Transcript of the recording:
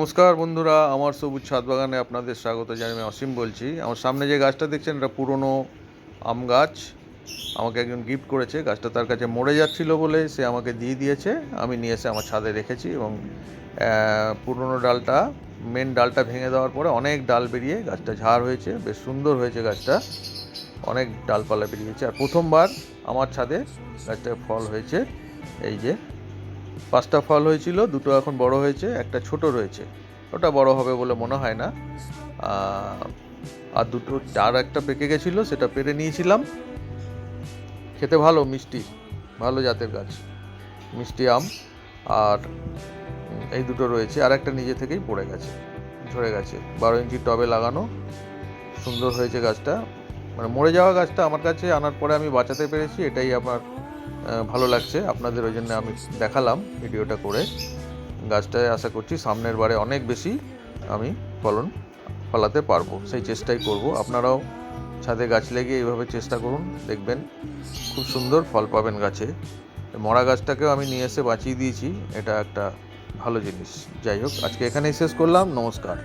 নমস্কার বন্ধুরা, আমার সবুজ ছাদ বাগানে আপনাদের স্বাগত জানাই আমি অসীম বলছি। আমার সামনে যে গাছটা দেখছেন, এটা পুরনো আম গাছ। আমাকে একজন গিফট করেছে, গাছটা তার কাছে মরে যাচ্ছিল বলে সে আমাকে দিয়ে দিয়েছে। আমি নিয়ে এসে আমার ছাদে রেখেছি এবং পুরনো ডালটা মেন ডালটা ভেঙে দেওয়ার পরে অনেক ডাল বেরিয়ে গাছটা ঝাড় হয়েছে, বেশ সুন্দর হয়েছে গাছটা। অনেক ডালপালা বেরিয়েছে। আর প্রথমবার আমার ছাদে গাছটা ফল হয়েছে, এই যে। পাঁচটা ফল হয়েছিল, দুটো এখন বড় হয়েছে, একটা ছোট রয়েছে। ওটা বড় হবে বলে মনে হয় না। আর দুটো, আর একটা পেকে গেছিল, সেটা পেরে নিয়েছিলাম। খেতে ভালো, মিষ্টি, ভালো জাতের গাছ, মিষ্টি আম, আর এই দুটো রয়েছে। আর একটা নিজে থেকেই পড়ে গেছে, ঝরে গেছে। বারো ইঞ্চি টবে লাগানো, সুন্দর হয়েছে গাছটা। মানে মরে যাওয়া গাছটা আমার কাছে আনার পরে আমি বাঁচাতে পেরেছি, এটাই আমার ভালো লাগছে। আপনাদের ওই জন্য আমি দেখালাম ভিডিওটা করে। গাছটায় আশা করছি সামনের বারে অনেক বেশি আমি ফলন ফলাতে পারব। সেই চেষ্টাই করব। আপনারাও ছাদে গাছ লাগিয়ে এইভাবে চেষ্টা করুন। দেখবেন খুব সুন্দর ফল পাবেন গাছে। মরা গাছটাকেও আমি নিয়ে এসে বাঁচিয়ে দিয়েছি। এটা একটা ভালো জিনিস। যাই হোক, আজকে এখানেই শেষ করলাম। নমস্কার.